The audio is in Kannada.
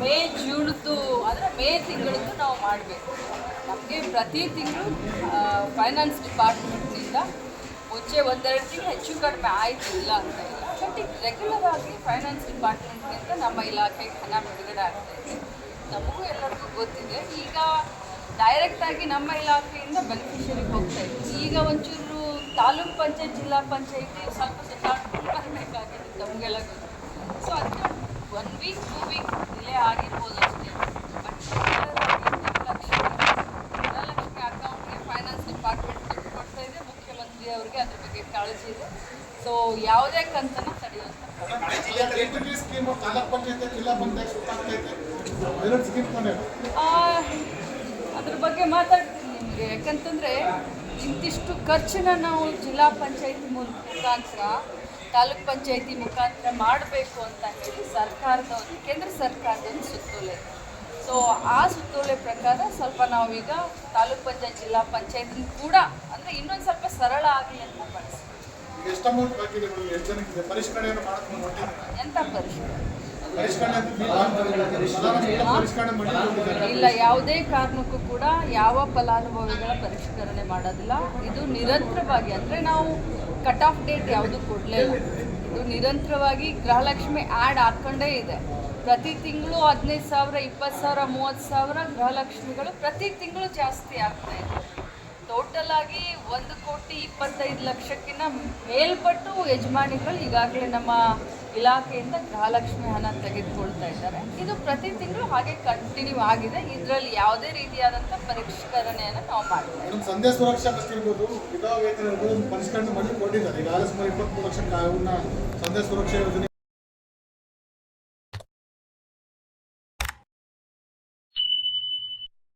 ಮೇ, ಜೂನ್ದು, ಅಂದರೆ ಮೇ ತಿಂಗಳದ್ದು ನಾವು ಮಾಡಬೇಕು. ನಮಗೆ ಪ್ರತಿ ತಿಂಗಳು ಫೈನಾನ್ಸ್ ಡಿಪಾರ್ಟ್ಮೆಂಟ್ನಿಂದ ಮುಂಚೆ ಒಂದೆರಡು ತಿಂಗಳು ಹೆಚ್ಚು ಕಡಿಮೆ ಆಯಿತು ಇಲ್ಲ ಅಂತ ಇಲ್ಲ. ಬಟ್ ಈಗ ರೆಗ್ಯುಲರ್ ಆಗಿ ಫೈನಾನ್ಸ್ ಡಿಪಾರ್ಟ್ಮೆಂಟ್ನಿಂದ ನಮ್ಮ ಇಲಾಖೆಗೆ ಹಣ ಬಿಡುಗಡೆ ಆಗ್ತಾ ಇದೆ. ನಮಗೂ ಎಲ್ಲರಿಗೂ ಗೊತ್ತಿದೆ. ಈಗ ಡೈರೆಕ್ಟಾಗಿ ನಮ್ಮ ಇಲಾಖೆಯಿಂದ ಬೆನಿಫಿಷರಿಗೆ ಹೋಗ್ತಾ ಇದೆ. ಈಗ ಒಂಚೂರು ತಾಲೂಕ್ ಪಂಚಾಯತ್, ಜಿಲ್ಲಾ ಪಂಚಾಯತಿ ಸ್ವಲ್ಪ ಸ್ವಲ್ಪ ಬರಬೇಕಾಗಿದೆ ನಮಗೆಲ್ಲ ಗೊತ್ತು. ಸೊ ಅದಕ್ಕೆ one week two week delay ಆಗಿರ್ಬೋದು ಅಷ್ಟೇ ಬಟ್ ಗೃಹಲಕ್ಷ್ಮಿ ಗೃಹಲಕ್ಷ್ಮಿ ಅಕೌಂಟ್ಗೆ ಫೈನಾನ್ಸ್ ಡಿಪಾರ್ಟ್ಮೆಂಟ್ ಕೊಡ್ತಾ ಇದೆ ಮುಖ್ಯಮಂತ್ರಿ ಅವರಿಗೆ ಅದ್ರ ಬಗ್ಗೆ ಕಾಳಜಿ ಇದೆ. ಸೊ ಯಾವುದೇ ಕಂತನ ಅದ್ರ ಬಗ್ಗೆ ಮಾತಾಡ್ತೀನಿ ನಿಮಗೆ. ಯಾಕಂತಂದ್ರೆ ಇಂತಿಷ್ಟು ಖರ್ಚನ್ನ ನಾವು ಜಿಲ್ಲಾ ಪಂಚಾಯತಿ ಮುಖಾಂತರ ತಾಲೂಕ್ ಪಂಚಾಯತಿ ಮುಖಾಂತರ ಮಾಡಬೇಕು ಅಂತ ಹೇಳಿ ಸರ್ಕಾರದ ಒಂದು ಕೇಂದ್ರ ಸರ್ಕಾರದ ಒಂದು ಸುತ್ತೋಲೆ. ಸೊ ಆ ಸುತ್ತೋಲೆ ಪ್ರಕಾರ ಸ್ವಲ್ಪ ನಾವೀಗ ತಾಲೂಕ್ ಪಂಚಾಯತ್ ಜಿಲ್ಲಾ ಪಂಚಾಯತ್ ಕೂಡ ಅಂದರೆ ಇನ್ನೊಂದು ಸ್ವಲ್ಪ ಸರಳ ಆಗಲಿ ಅಂತ ಎಂಥ ಪರಿಷ್ಕರಣೆ? ಇಲ್ಲ ಯಾವುದೇ ಕಾರಣಕ್ಕೂ ಕೂಡ ಯಾವ ಫಲಾನುಭವಿಗಳ ಪರಿಷ್ಕರಣೆ ಮಾಡೋದಿಲ್ಲ. ಇದು ನಿರಂತರವಾಗಿ ಅಂದರೆ ನಾವು ಕಟ್ ಆಫ್ ಡೇಟ್ ಯಾವುದು ಕೊಡ್ಲೇ ಇಲ್ಲ. ಇದು ನಿರಂತರವಾಗಿ ಗೃಹಲಕ್ಷ್ಮಿ ಆ್ಯಡ್ ಹಾಕ್ಕೊಂಡೇ ಇದೆ. ಪ್ರತಿ ತಿಂಗಳು ಹದಿನೈದು ಸಾವಿರ, ಇಪ್ಪತ್ತು ಸಾವಿರ, ಮೂವತ್ತು ಸಾವಿರ ಗೃಹಲಕ್ಷ್ಮಿಗಳು ಪ್ರತಿ ತಿಂಗಳು ಜಾಸ್ತಿ ಆಗ್ತಾ ಇದೆ. ಟೋಟಲ್ ಆಗಿ ಒಂದು ಕೋಟಿ ಇಪ್ಪತ್ತೈದು ಲಕ್ಷಕ್ಕಿಂತ ಮೇಲ್ಪಟ್ಟು ಯಜಮಾನಿಗಳು ಈಗಾಗಲೇ ನಮ್ಮ ಇಲಾಖೆಯಿಂದ ಗೃಹಲಕ್ಷ್ಮಿ ಹಣ ತೆಗೆದುಕೊಳ್ತಾ ಇದ್ದಾರೆ. ಇದು ಪ್ರತಿ ತಿಂಗಳು ಹಾಗೆ ಕಂಟಿನ್ಯೂ ಆಗಿದೆ. ಇದರಲ್ಲಿ ಯಾವುದೇ ರೀತಿಯಾದಂತಹ ಪರಿಷ್ಕರಣೆಯನ್ನು ನಾವು ಮಾಡ್ತಾ ಮೇಡಮ್ ಸಂಧ್ಯಾ ಸುರಕ್ಷಾ ಗೊತ್ತಿರ್ಬೋದು ವಿಧವಾ ವೇತನ ಇರ್ಬೋದು ಪರಿಷ್ಕರಣೆ ಮಾಡಿ ಕೊಟ್ಟಿದ್ದಾರೆ ಈಗ ಸುಮಾರು ಇಪ್ಪತ್ಮೂರು ಲಕ್ಷ ಅವನ್ನ ಸಂಧ್ಯಾ ಸುರಕ್ಷಾ ಯೋಜನೆ